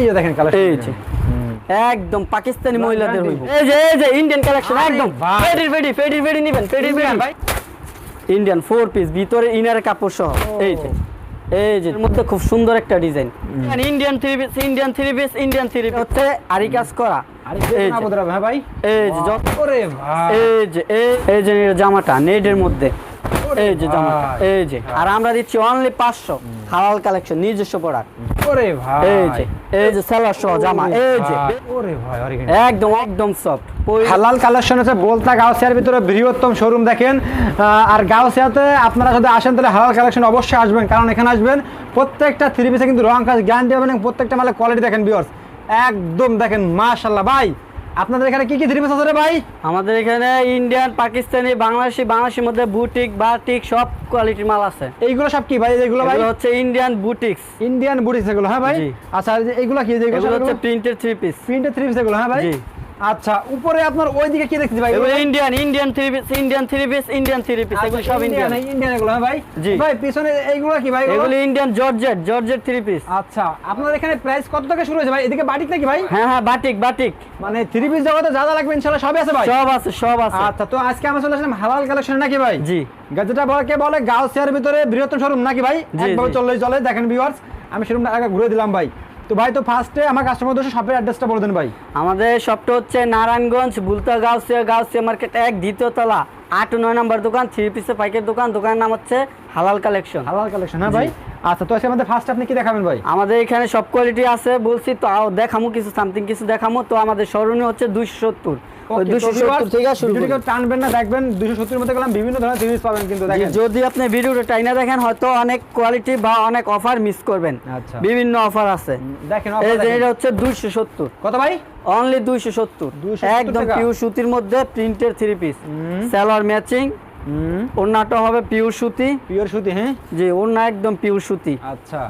এই যে দেখেন কালার এই যে। একদম পাকিস্তানি মহিলাদের হইব। এই যে এই যে ইন্ডিয়ান কালেকশন একদম। ফেডির ফেডি ফেডির ফেডি নেবেন ফেডির ফেডি ভাই? ইন্ডিয়ান ফোর পিস ভিতরে ইনার কাপড় সহ। এই যে এই যে। এর মধ্যে খুব সুন্দর একটা design. Indian three piece Indian three piece Indian three piece হচ্ছে আরি কাজ করা। হ্যাঁ ভাই? এই যে যত এই যে এই- এই যে জামাটা নেটের মধ্যে। এই যে জামাটা এই যে। আর আমরা দিচ্ছি অনলি পাঁচশো। হালাল কালেকশন নিজস্ব প্রোডাক্ট ওরে ভাই। এই যে এই যে সেলার সহ জামা এই যে। ওরে ভাই একদম একদম সফট হালাল কালেকশন বলতা গাউসিয়ার ভিতরে বৃহত্তম শোরুম দেখেন। আর গাউসিয়াতে আপনারা যদি আসেন তাহলে হালাল কালেকশন অবশ্যই আসবেন কারণ এখানে আসবেন প্রত্যেকটা থ্রি পিসে কিন্তু রং কাজ গ্যারান্টি পাবেন এবং প্রত্যেকটা মালের কোয়ালিটি দেখেন বিয়ার্স একদম দেখেন মাশাল্লাহ ভাই। আপনাদের এখানে কি কি থ্রি পিস আছে রে ভাই? আমাদের এখানে ইন্ডিয়ান পাকিস্তানি বাংলাদেশি বাংলাদেশের মধ্যে বুটিক বাটিক সব কোয়ালিটির মাল আছে। এইগুলো সব কি ভাই? এইগুলো ভাই? হচ্ছে ইন্ডিয়ান বুটিক্স ইন্ডিয়ান বুটিক্স এগুলো হ্যাঁ ভাই। আচ্ছা এইগুলো কি? এগুলো হচ্ছে printed three piece printed three piece এগুলো হ্যাঁ ভাই। আচ্ছা উপরে আপনার ওইদিকে কি দেখছি ভাই? Indian Indian three piece Indian three piece Indian three piece এগুলো সব ইন্ডিয়ান ইন্ডিয়ান এগুলো হ্যাঁ ভাই? জি। ভাই পিছনে এইগুলো কি ভাই এগুলো? Indian georgette georgette three piece আচ্ছা আপনার এখানে প্রাইস কত টাকা শুরু হয়েছে ভাই? এদিকে বাটিক নাকি ভাই? হ্যাঁ হ্যাঁ বাটিক বাটিক। মানে থ্রি পিস জগতে যা যা লাগবে ইনশাআল্লাহ সবই আছে ভাই? সব আছে সব আছে। আচ্ছা তো আজকে আমরা চলে আসলাম হালাল কালেকশন নাকি ভাই? জি। গাজেটা বলকে বলে? গাউসিয়ার ভিতরে বৃহত্তম শোরুম নাকি ভাই? একভাবে চললেই চলে দেখেন ভিউয়ার্স আমি শোরুমটা আগে ঘুরে দিলাম ভাই। তো ভাই তো ফার্স্টে আমার কাস্টমার দোষে শপের অ্যাড্রেসটা বলে দেন ভাই। আমাদের শপটা হচ্ছে নারায়ণগঞ্জ বুলতা গাউসিয়া গাউসিয়া মার্কেট এক দ্বিতীয় তলা আট নয় নম্বর দোকান থ্রি পিসের পাইকের দোকান দোকানের নাম হচ্ছে হালাল কালেকশন হালাল কালেকশন হ্যাঁ ভাই? আচ্ছা তো আমাদের ফার্স্ট আপনি কি দেখাবেন ভাই? আমাদের এখানে সব কোয়ালিটি আছে বলছি তো আও দেখামু কিছু সামথিং কিছু দেখামু তো আমাদের স্মরণীয় হচ্ছে দুইশো সত্তর। যদি আপনি ভিডিওটা টাইনা দেখেন হয়তো অনেক কোয়ালিটি বা অনেক অফার মিস করবেন। আচ্ছা। বিভিন্ন অফার আছে। দেখেন এটা হচ্ছে দুইশো সত্তর। কত ভাই? অনলি দুইশো সত্তর। 270 একদম? পিওর সুতির মধ্যে প্রিন্টের থ্রি পিস স্যালোয়ার ম্যাচিং ওড়নাটা হবে পিওর সুতি পিওর সুতি হ্যাঁ? জি ওড়না একদম পিওর সুতি আচ্ছা।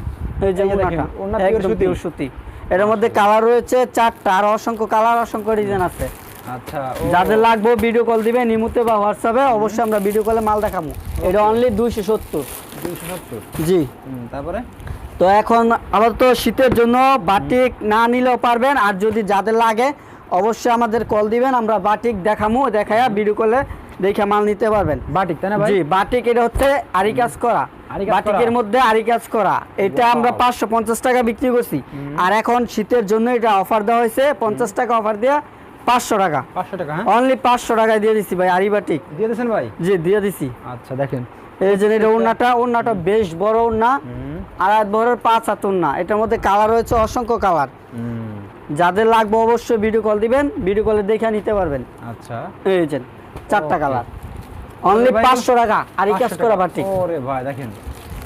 এই যে ওড়নাটা ওড়না সুতি। পিওর সুতি এটার মধ্যে কালার রয়েছে চারটা আর অসংখ্য কালার অসংখ্য ডিজাইন আছে। আচ্ছা যাদের লাগবে ভিডিও কল বা হোয়াটসঅ্যাপে অবশ্যই আমরা ভিডিও কলে মাল দেখাবো। এটা অনলি দুইশো সত্তর। জি। তারপরে? তো এখন আপাতত শীতের জন্য বাটিক না নিলেও পারবেন আর যদি যাদের লাগে অবশ্যই আমাদের কল দিবেন আমরা বাটিক দেখামু দেখায়া ভিডিও কলে দেখে মাল নিতে পারবেন। বাটিক তাই না ভাই? জি বাটিক এটা হচ্ছে আরি কাজ করা। বাটিকের মধ্যে আরি কাজ করা। এটা আমরা পাঁচশো পঞ্চাশ টাকা বিক্রি করছি। আর এখন শীতের জন্য এটা অফার দেওয়া হয়েছে। পঞ্চাশ টাকা অফার দেওয়া পাঁচশো টাকা। 500 টাকা হ্যাঁ? অনলি পাঁচশো টাকায় দিয়ে দিছি ভাই আরি বাটিক। দিয়ে দিয়েছেন ভাই? জি দিয়ে দিছি। আচ্ছা দেখেন। এই যে এটা ওড়নাটা ওড়নাটা বেশ বড় ওড়না। আর এক বড় পাঁচ হাত ওড়না। এটার মধ্যে কালার রয়েছে অসংখ্য কালার যাদের লাগবে অবশ্যই ভিডিও কল দিবেন। ভিডিও কলে দেখে নিতে পারবেন। আচ্ছা। এই যে। চারটা কালার। অনলি ভাই, পাঁচশো টাকা আরি কাজ করা। ওরে ভাই দেখেন।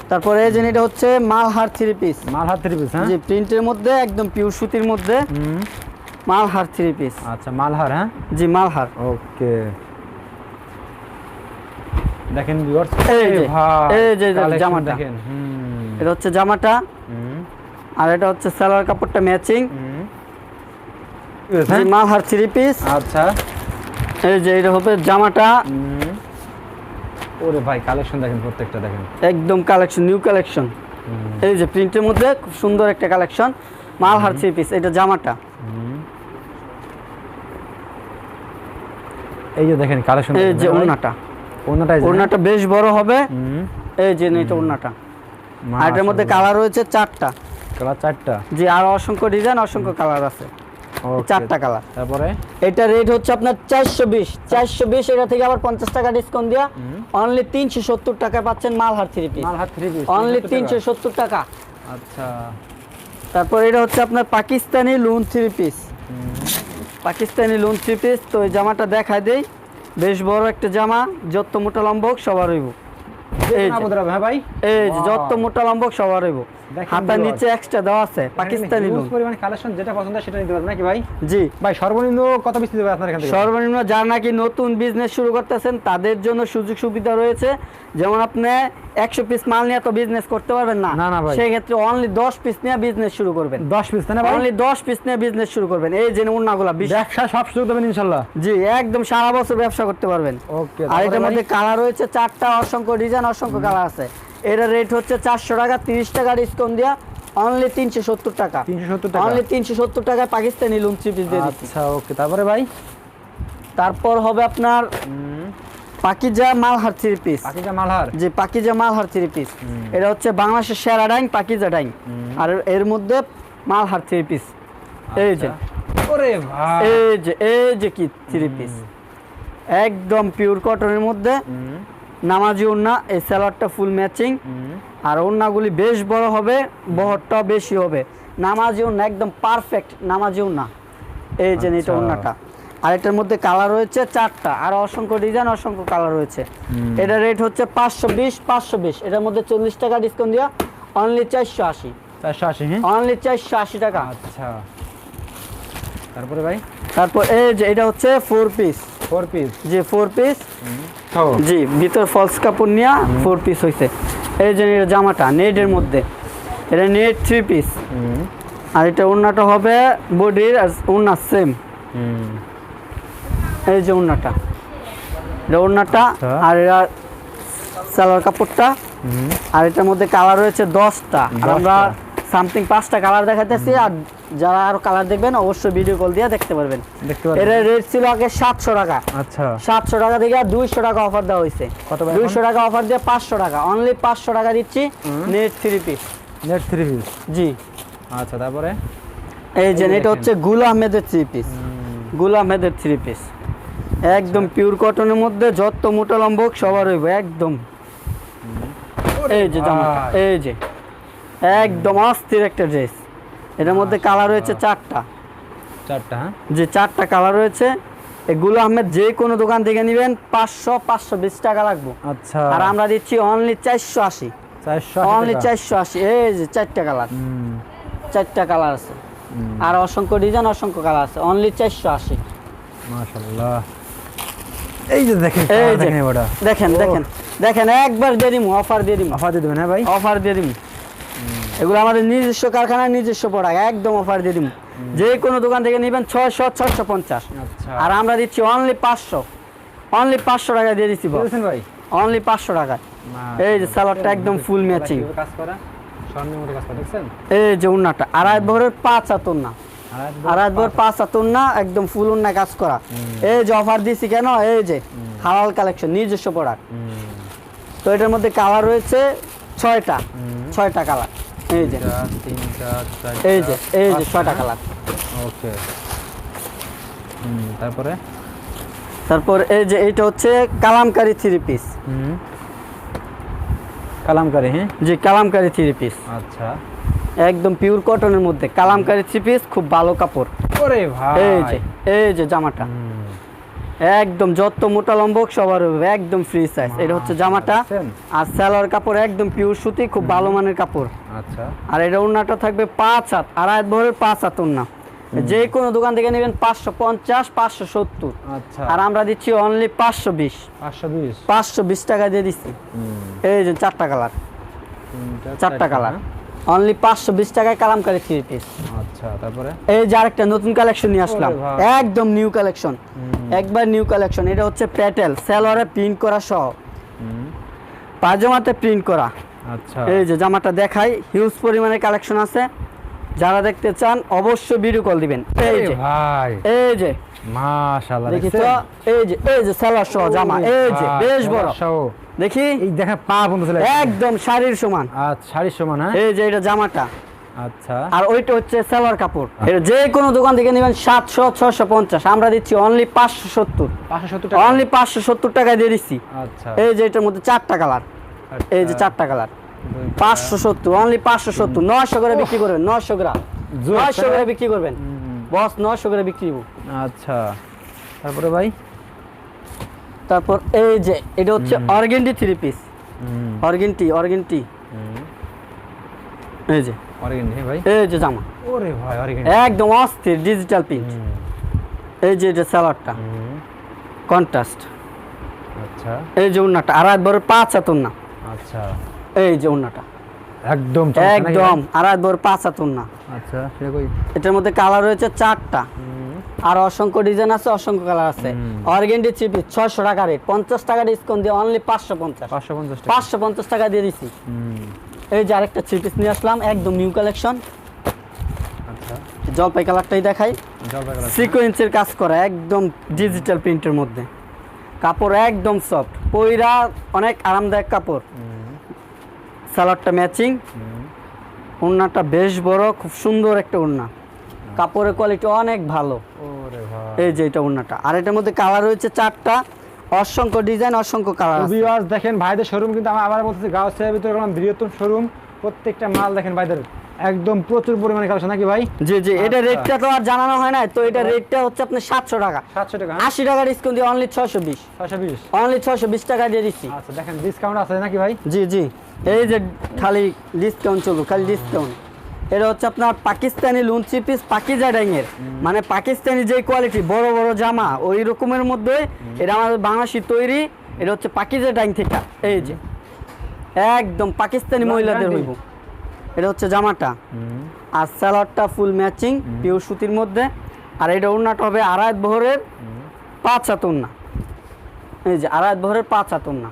তারপরে এই যে এটা হচ্ছে Malhar three piece Malhar three piece হ্যাঁ? জি প্রিন্টের মধ্যে একদম পিওর সুতির মধ্যে মালহার থ্রি পিস আচ্ছা মালহার হ্যাঁ? জি মালহার। ওকে। দেখেন ভিউয়ার্স এই যে, এই যে, জামাটা। দেখেন হুম। এটা হচ্ছে জামাটা। আর এটা হচ্ছে সালোয়ার কাপড়টা ম্যাচিং মালহার থ্রি পিস আচ্ছা। এই যে এটা হবে জামাটা। ওরে ভাই কালেকশন দেখেন প্রত্যেকটা দেখেন। একদম কালেকশন নিউ কালেকশন এই যে প্রিন্টের মধ্যে খুব সুন্দর একটা কালেকশন মালহার থ্রি পিস এটা জামাটা। এই যে দেখেন কালেকশন এই যে ওড়নাটা। ওড়নাটা ওড়নাটা বেশ বড় হবে। এই যে এটা ওড়নাটা। আর এটার মধ্যে কালার রয়েছে চারটা। কালার চারটা। জি আর অসংখ্য ডিজাইন অসংখ্য কালার আছে. চারটা কালার তারপরে? এটা রেট হচ্ছে আপনার চারশো বিশ। চারশো বিশ এটা থেকে আবার পঞ্চাশ টাকা ডিসকাউন্ট দিয়া অনলি তিনশো সত্তর টাকায় পাচ্ছেন Malhar three piece Malhar three piece only তিনশো সত্তর টাকা। আচ্ছা। তারপর এটা হচ্ছে আপনার Pakistani lawn three piece Pakistani lawn three piece তো এই জামাটা দেখায় দেই। বেশ বড় একটা জামা যত মোটা লম্বা হোক সবার হইব। ভাই? এই যত মোটা লম্বা সবার হইব। হাতার নিচে এক্সট্রা দেওয়া আছে পাকিস্তানি লুন পরিমাণ কালেকশন যেটা পছন্দ সেটা নিতে পারবেন নাকি ভাই? জি। ভাই সর্বনিম্ন কত পিস দিতে আপনার এখান থেকে? সর্বনিম্ন যারা নাকি নতুন বিজনেস শুরু করতেছেন তাদের জন্য সুযোগ সুবিধা রয়েছে। যেমন আপনি একশো পিস মাল নিয়ে তো বিজনেস করতে পারবেন না। না, না ভাই। সেই ক্ষেত্রে অনলি দশ পিস নিয়ে বিজনেস শুরু করবেন। 10 পিস না অনলি দশ পিস নিয়ে বিজনেস শুরু করবেন। এই যে উন্নাগুলা ব্যবসা সব সুযোগ দেবেন ইনশাআল্লাহ জি একদম সারা বছর ব্যবসা করতে পারবেন। ওকে আর এটার মধ্যে কালার রয়েছে চারটা অসংখ্য ডিজাইন অসংখ্য কালার আছে। এটার রেট হচ্ছে চারশো টাকা তিরিশ টাকা ডিসকাউন্ট দিয়া অনলি তিনশো সত্তর টাকা। তিনশো সত্তর টাকা। অনলি তিনশো সত্তর টাকায় পাকিস্তানি লুম পিস দিয়ে দিচ্ছি। আচ্ছা ওকে তারপরে ভাই? তারপর হবে আপনার পাকিজা মালহার থ্রি পিস পাখিটা মালহার? যে পাকিজা মালহার থ্রি পিস এটা হচ্ছে বাংলাদেশের সেরা ডাইং পাকিজা ডাইং। আর এর মধ্যে মালহার থ্রি পিস এই যে। আচ্ছা। ওরে ভাই। এই যে এই যে কি থ্রি পিস একদম পিওর কটনের মধ্যে। নামাজি ওড়না এই স্যালাডটা ফুল ম্যাচিং আর ওড়নাগুলি বেশ বড় হবে বহরটাও বেশি হবে। নামাজি ওড়না একদম পারফেক্ট নামাজি ওড়না। এই যে এটা আচ্ছা। ওড়নাটা। আর এটার মধ্যে কালার রয়েছে চারটা। আর অসংখ্য ডিজাইন অসংখ্য কালার রয়েছে। এটা রেট হচ্ছে পাঁচশো বিশ পাঁচশো বিশ। এটার মধ্যে চল্লিশ টাকা ডিসকাউন্ট দিয়া অনলি চারশো আশি। চারশো আশি অনলি চারশো আশি টাকা। আচ্ছা। তারপরে ভাই? তারপর এই যে এটা হচ্ছে ফোর পিস ফোর পিস যে ফোর পিস জি ভিতর ফলস কাপড় নিয়ে ফোর পিস হয়েছে এই যে জামাটা নেটের মধ্যে। এটা নেট থ্রি পিস আর এটা ওড়নাটা হবে বডির আর ওড়না সেম এই যে ওড়নাটা। এটা ওড়নাটা আচ্ছা। আর এরা সালোয়ার কাপড়টা। আর এটার মধ্যে কালার রয়েছে দশটা। আর আমরা সামথিং পাঁচটা কালার দেখাতেছি আর যারা আরও কালার দেখবেন অবশ্যই ভিডিও কল দিয়ে দেখতে পারবেন। এর রেট ছিল আগে সাতশো টাকা। আচ্ছা। সাতশো টাকা থেকে দুইশো টাকা অফার দেওয়া হয়েছে? দুইশো টাকা অফার দিয়ে পাঁচশো টাকা। অনলি পাঁচশো টাকা দিচ্ছি net three piece net three piece জি। আচ্ছা তারপরে? এই যে এটা হচ্ছে গুল আহমেদের থ্রি পিস গুল আহমেদের থ্রি পিস একদম পিওর কটনের মধ্যে যত মোটা লম্ব হোক সবার হইব একদম। এই যে জামাটা এই যে। একদম অস্থির একটা ড্রেস এটার মধ্যে কালার রয়েছে চারটা। চারটা হ্যাঁ? যে চারটা কালার রয়েছে এগুলো গুল আহমেদ যে কোনো দোকান থেকে নেবেন পাঁচশো পাঁচশো বিশ টাকা লাগবে। আচ্ছা। আর আমরা দিচ্ছি অনলি চারশো আশি। অনলি চারশো আশি এই যে চারটা কালার চারটা কালার আছে। আর অসংখ্য ডিজাইন অসংখ্য কালার আছে। অনলি চারশো আশি। মাশাল্লাহ এই যে দেখেন এই দেখেন দেখেন দেখেন দেখেন একবার দিয়ে দিমু অফার দিয়ে দিমু। অফার দিয়ে দেবেন হ্যাঁ ভাই? অফার দিয়ে দিমু। এগুলো আমাদের নিজস্ব কারখানার নিজস্ব প্রোডাক্ট একদম অফার দিয়ে দিমু। যে কোনো দোকান থেকে নেবেন ছয়শো ছয়শো পঞ্চাশ। আচ্ছা। আর আমরা দিচ্ছি অনলি পাঁচশো। অনলি পাঁচশো টাকা দিয়ে দিচ্ছি ভাই? অনলি পাঁচশো টাকা এই যে সালোয়ারটা একদম ফুল ম্যাচিং এই যে উন্নাটা আড়াই ভরের পাঁচ হাতর না আর আড়াই ভর পাঁচ হাতর না একদম ফুল উন্না কাজ করা। এই যে অফার দিছি কেন? এই যে হালাল কালেকশন নিজস্ব প্রোডাক্ট তো এটার মধ্যে কালার রয়েছে ছয়টা। ছয়টা কালার এই যে। তিনটা এই যে এই যে ছয়টা কালার। ওকে। তারপরে? তারপর এই যে হচ্ছে কালামকারি থ্রি পিস হুম। কালামকারি হ্যাঁ? যে কালামকারি থ্রি পিস আচ্ছা। একদম পিওর কটনের মধ্যে। কালামকারি থ্রি পিস খুব ভালো কাপড়। ওরে ভাই। এই যে এই যে জামাটা। একদম যত মোটা লম্বক সবার হবে একদম ফ্রি সাইজ এটা হচ্ছে জামাটা আর সালোয়ার কাপড় একদম পিওর সুতি খুব ভালো মানের কাপড়। আচ্ছা। আর এটা ওড়নাটা থাকবে পাঁচ হাত আর আড়াই ভরের পাঁচ হাত ওড়না। যে কোনো দোকান থেকে নেবেন পাঁচশো পঞ্চাশ পাঁচশো সত্তর। আচ্ছা। আর আমরা দিচ্ছি অনলি পাঁচশো বিশ। পাঁচশো বিশ। টাকা দিয়ে দিচ্ছি। এই যে চারটা কালার। চারটা কালার। হ্যাঁ? অনলি পাঁচশো বিশ টাকায় কালামকারি থ্রি পিস আচ্ছা তারপরে? এই যে আরেকটা নতুন কালেকশন নিয়ে আসলাম। একদম নিউ কালেকশন একবার নিউ কালেকশন এটা হচ্ছে প্যাটেল সেলরে প্রিন্ট করা সহ। পাজামাতে প্রিন্ট করা। আচ্ছা। এই যে জামাটা দেখাই হিউজ পরিমাণে কালেকশন আছে। যারা দেখতে চান অবশ্যই ভিডিও কল দিবেন। এই যে ভাই। এই যে। মাশাআল্লাহ দেখি তো এই যে এই যে সালোয়ার সহ জামা এই যে বেশ বড়। দেখি। এই দেখেন পা বন্ধ চলে একদম শাড়ির সমান। আচ্ছা শাড়ির সমান হ্যাঁ? এই যে এটা জামাটা। আচ্ছা। আর ওইটা হচ্ছে সালোয়ার কাপড়। এটা যে কোনো দোকান থেকে নেবেন সাতশো ছশো পঞ্চাশ। আমরা দিচ্ছি অনলি পাঁচশো সত্তর। পাঁচশো সত্তর টাকা। অনলি পাঁচশো সত্তর টাকায় দিয়ে দিচ্ছি। আচ্ছা। এই যে এটার মধ্যে চারটা কালার। এই যে চারটা কালার। পাঁচশো সত্তর অনলি পাঁচশো সত্তর। নয়শো করে বিক্রি করবেন নয়শো গ্রাম। নয়শো করে। করে বিক্রি করবেন। বস নয়শো করে বিক্রি করব। আচ্ছা। তারপরে ভাই? তারপর এই যে এটা হচ্ছে অর্গেন্টি থ্রি পিস অর্গেন্টি অর্গেন্টি। এই যে। অরিগেন হ্যাঁ ভাই? এই যে জামা। ওরে ভাই অরিগেন একদম অস্থির ডিজিটাল প্রিন্ট এই যে এটা স্যালাডটা কন্ট্রাস্ট আচ্ছা। এই যে উন্নাটা আড়াই বড় পাঁচ হাত উন্না। আচ্ছা। এই যে উন্নাটা। একদম একদম আড়াই বড় পাঁচ হাত আচ্ছা সেটা কই? এটার মধ্যে কালার রয়েছে চারটা। আর অসংখ্য ডিজাইন আছে অসংখ্য কালার আছে। অর্গেন্ডি চিপি ছয়শো টাকা রেট পঞ্চাশ টাকা ডিসকাউন্ট দিয়ে অনলি পাঁচশো পঞ্চাশ। পাঁচশো পঞ্চাশ টাকা। দিয়ে দিছি। এই যে আরেকটা থ্রি পিস নিয়ে আসলাম একদম নিউ কালেকশন আচ্ছা। জলপাই কালারটাই দেখাই। সিকোয়েন্সের কাজ করা একদম ডিজিটাল প্রিন্টের মধ্যে। কাপড় একদম সফট পইরা অনেক আরামদায়ক কাপড়। সালোয়ারটা ম্যাচিং। ওড়নাটা বেশ বড় খুব সুন্দর একটা ওড়না। কাপড়ের কোয়ালিটি অনেক ভালো। এই যে এটা ওড়নাটা। আর এটার মধ্যে কালার রয়েছে চারটা। অসংখ্য ডিজাইন অসংখ্য কালার ভিউয়ার্স দেখেন ভাইদের শোরুম কিন্তু আমি আবার বলতেছি গাউসিয়ার ভিতরে বৃহত্তম শোরুম প্রত্যেকটা মাল দেখেন ভাইদের। একদম প্রচুর পরিমাণে কালেকশন নাকি ভাই? জি জি এটা আচ্ছা। রেটটা তো আর জানানো হয় না তো এটা রেটটা হচ্ছে আপনার সাতশো টাকা। সাতশো টাকা আশি টাকা ডিসকাউন্ট দিয়ে অনলি ছয়শো বিশ। ছয়শো বিশ? অনলি ছয়শো বিশ টাকা দিয়ে দিচ্ছি। আচ্ছা দেখেন ডিসকাউন্ট আছে নাকি ভাই? জি জি এই যে খালি ডিসকাউন্ট চলবে খালি ডিসকাউন্ট এটা হচ্ছে আপনার পাকিস্তানি লুঞ্চি পিস পাকিজা ডাইংয়ের মানে পাকিস্তানি যে কোয়ালিটি বড় বড় জামা ওই রকমের মধ্যে এটা আমাদের বাংলাদেশি তৈরি এটা হচ্ছে পাকিজা ডাইং থেকে। এই যে একদম পাকিস্তানি মহিলাদের? হইব। এটা হচ্ছে জামাটা। আর স্যালাডটা ফুল ম্যাচিং পিওর সুতির মধ্যে। আর এটা ওড়নাটা হবে আড়াইত বহরের পাঁচ হাত ওড়না। এই যে আড়াইত বহরের পাঁচ হাত ওড়না।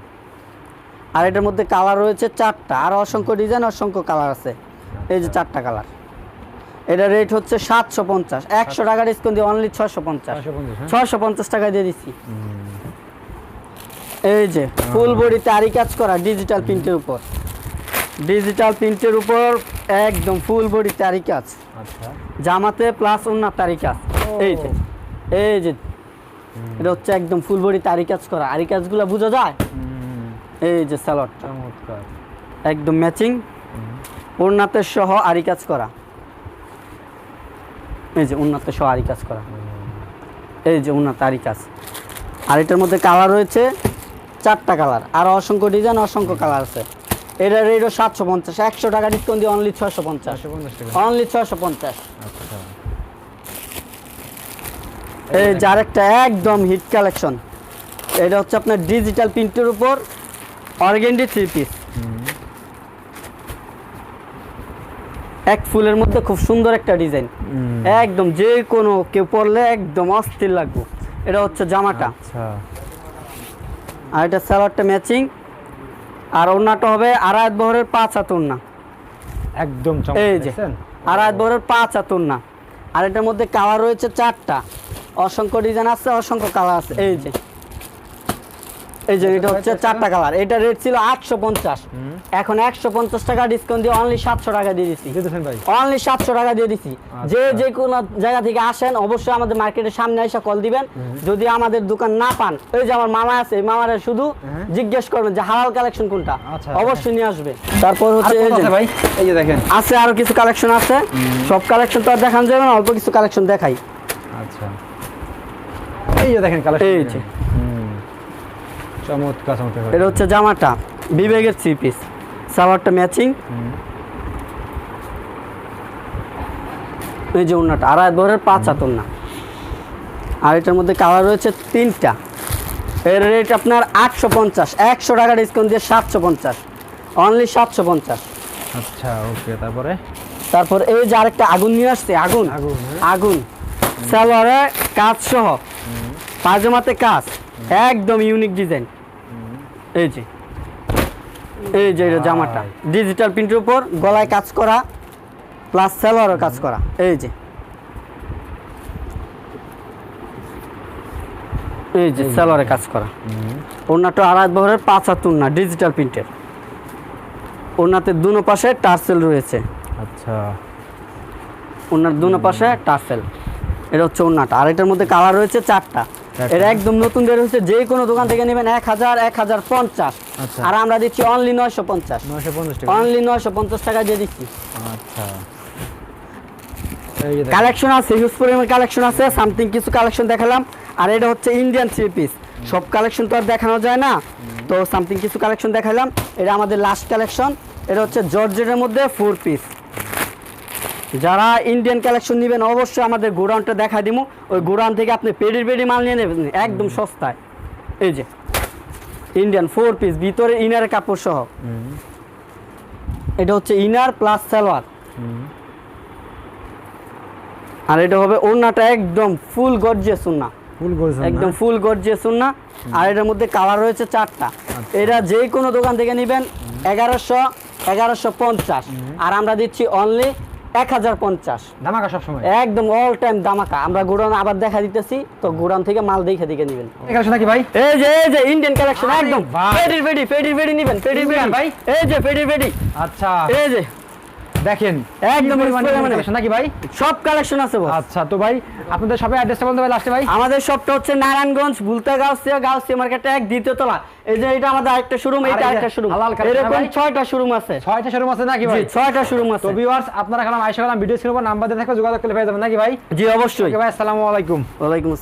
আর এটার মধ্যে কালার রয়েছে চারটা। আর অসংখ্য ডিজাইন অসংখ্য কালার আছে। এই যে চারটা কালার। এটা রেট হচ্ছে সাতশো পঞ্চাশ। একশো টাকা ডিসকাউন্ট দিয়ে অনলি ছশো পঞ্চাশ। ছয়শো পঞ্চাশ হ্যাঁ? ছয়শো পঞ্চাশ টাকা দিয়ে দিচ্ছি এই যে ফুল বডিতে আরি কাজ করা ডিজিটাল প্রিন্টের উপর। ডিজিটাল প্রিন্টের উপর একদম ফুল বডিতে আরি কাজ আচ্ছা। জামাতে প্লাস অন্য তারি কাজ এই যে এই যে এটা হচ্ছে একদম ফুল বডিতে আরি কাজ করা। আরি কাজগুলো বোঝা যায়? এই যে স্যালাডটা একদম ম্যাচিং ওড়নাতে সহ আরি কাজ করা। এই যে উন্নাতে সহ আরি কাজ করা। এই যে উন্নাতে আরি কাজ আর এটার মধ্যে কালার রয়েছে চারটা কালার আর অসংখ্য ডিজাইন অসংখ্য কালার আছে। এটা রেটও সাতশো পঞ্চাশ একশো টাকা ডিসকাউন্ট দিয়ে অনলি ছয়শো পঞ্চাশ। অনলি ছশো পঞ্চাশ। আচ্ছা এই যে আরেকটা একদম হিট কালেকশন এটা হচ্ছে আপনার ডিজিটাল প্রিন্টের উপর অর্গেন্ডি থ্রি পিস এক ফুলের মধ্যে খুব সুন্দর একটা ডিজাইন একদম যে কোনো কেউ পরলে একদম অস্থির লাগবে। এটা হচ্ছে জামাটা। আচ্ছা। আর এটা স্যালাডটা ম্যাচিং আর ওনাটা হবে আড়াইত বহরের পাঁচ হাতুন না একদম এই যে? আড়াইত বহরের পাঁচ হাতুন না আর এটার মধ্যে কালার রয়েছে চারটা। অসংখ্য ডিজাইন আছে অসংখ্য কালার আছে। এই যে এই যে এটা হচ্ছে চারটা কালার এটা রেট ছিল আটশো পঞ্চাশ। এখন একশো পঞ্চাশ টাকা ডিসকাউন্ট দিয়ে অনলি সাতশো টাকা দিয়ে দিচ্ছি অনলি সাতশো টাকা দিয়ে দিচ্ছি যে আচ্ছা। যে কোনো জায়গা থেকে আসেন অবশ্যই আমাদের মার্কেটের সামনে এসে কল দিবেন। যদি আমাদের দোকান না পান ওই যে আমার মামা আছে এই মামারা শুধু হ্যাঁ। জিজ্ঞেস করবেন যে হালাল কালেকশন কোনটা? আচ্ছা। অবশ্যই নিয়ে আসবে। তারপর হচ্ছে এই যে ভাই? এই যে দেখেন। আছে আরও কিছু কালেকশন আছে। সব কালেকশন তো আর দেখানো যাবে না অল্প কিছু কালেকশন দেখাই। আচ্ছা। এই যে দেখেন কালার এই। চমৎকার চমৎকার। এটা হচ্ছে জামাটা বিবেকের থ্রি পিস সালোয়ারটা ম্যাচিং এই যে উন্নাটা আড়াই বহরের পাঁচ হাত উন্না আর এটার মধ্যে কালার রয়েছে তিনটা। এর রেট আপনার আটশো পঞ্চাশ একশো টাকা ডিসকাউন্ট দিয়ে সাতশো পঞ্চাশ। অনলি সাতশো পঞ্চাশ। আচ্ছা ওকে তারপরে? তারপর এই যে আরেকটা আগুন নিয়ে আসছে আগুন। আগুন, হ্যাঁ। আগুন। সালোয়ারে কাজ সহ। পাজামাতে কাজ একদম ইউনিক ডিজাইন এই যে। এই যে এটা জামাটা। ডিজিটাল প্রিন্টের উপর গলায় কাজ করা প্লাস সালোয়ারও কাজ করা। এই যে। এই যে সালোয়ারে কাজ করা। ওনাটা আড়াই বহরের পাঁচ হাত না ডিজিটাল প্রিন্টের ওনাতে দুনো পাশে টার্সেল রয়েছে। আচ্ছা। ওনার দুনো পাশে টার্সেল। এটা হচ্ছে ওনাটা আর এটার মধ্যে কালার রয়েছে চারটা চারটা। এটা একদম নতুন বের হচ্ছে যে কোনো দোকান থেকে নেবেন এক হাজার এক হাজার পঞ্চাশ। আচ্ছা। আর আমরা দিচ্ছি অনলি নয়শো পঞ্চাশ। নয়শো পঞ্চাশ টাকা। অনলি নয়শো পঞ্চাশ টাকা দিয়ে দিচ্ছি। আচ্ছা। কালেকশন আছে হিউজ পরিমাণ কালেকশন আছে সামথিং কিছু কালেকশন দেখালাম। আর এটা হচ্ছে ইন্ডিয়ান থ্রি পিস সব কালেকশন তো আর দেখানো যায় না। তো সামথিং কিছু কালেকশন দেখালাম। এটা আমাদের লাস্ট কালেকশন এটা হচ্ছে জর্জেটের মধ্যে ফোর পিস যারা ইন্ডিয়ান কালেকশন নেবেন অবশ্যই আমাদের গোডাউনটা দেখা দিব ওই গোডাউন থেকে আপনি পেডির পেডি মাল নিয়ে নেবেন একদম সস্তায়। এই যে ইন্ডিয়ান ফোর পিস ভিতরে ইনার কাপড় সহ। এটা হচ্ছে ইনার প্লাস সালোয়ার আর এটা হবে ওড়নাটা একদম ফুল গর্জিয়াস ওড়না। ফুল করেছেন একদম ফুল গর্জিয়াস ওড়না। আর এটার মধ্যে কালার রয়েছে চারটা। এটা যে কোনো দোকান থেকে নেবেন এগারোশো এগারোশো পঞ্চাশ। আর আমরা দিচ্ছি অনলি এক হাজার পঞ্চাশ। ধামাকা সবসময়? একদম অল টাইম দামাকা আমরা গোডাউন আবার দেখা দিতেছি তো গোডাউন থেকে মাল দেখে দেখে নেবেন। কালেকশন নাকি ভাই? এই যে এই যে ইন্ডিয়ান কালেকশন একদম। ফেডির ফেডি ফেডির ফেডি নেবেন ফেডির ফেডি ভাই? এই যে ফেডির ফেডি আচ্ছা। এই যে দেখেন একদম পরিমাণে। collection নাকি ভাই? সব কালেকশন আছে আচ্ছা তো ভাই আপনাদের সবাই অ্যাড্রেসটা বলতে ভাই? আমাদের শপটা হচ্ছে নারায়ণগঞ্জ বুলতা গাউসিয়া গাউসিয়া মার্কেটে এক দ্বিতীয় তলা। এই যে এটা আমাদের আরেকটা শোরুম এটা আরেকটা শোরুম এরকম ছয়টা শোরুম আছে। ছয়টা শোরুম আছে নাকি ভাই? ছয়টা শোরুম আছে। তো ভিউয়ার্স আপনারা খেলাম আইসা খেলাম ভিডিও স্ক্রিনের উপর নাম্বার দিয়ে থাকবে যোগাযোগ করলে পেয়ে যাবেন নাকি ভাই? জি অবশ্যই। ভাই আসসালামু আলাইকুম। ওয়ালাইকুম আসসালাম।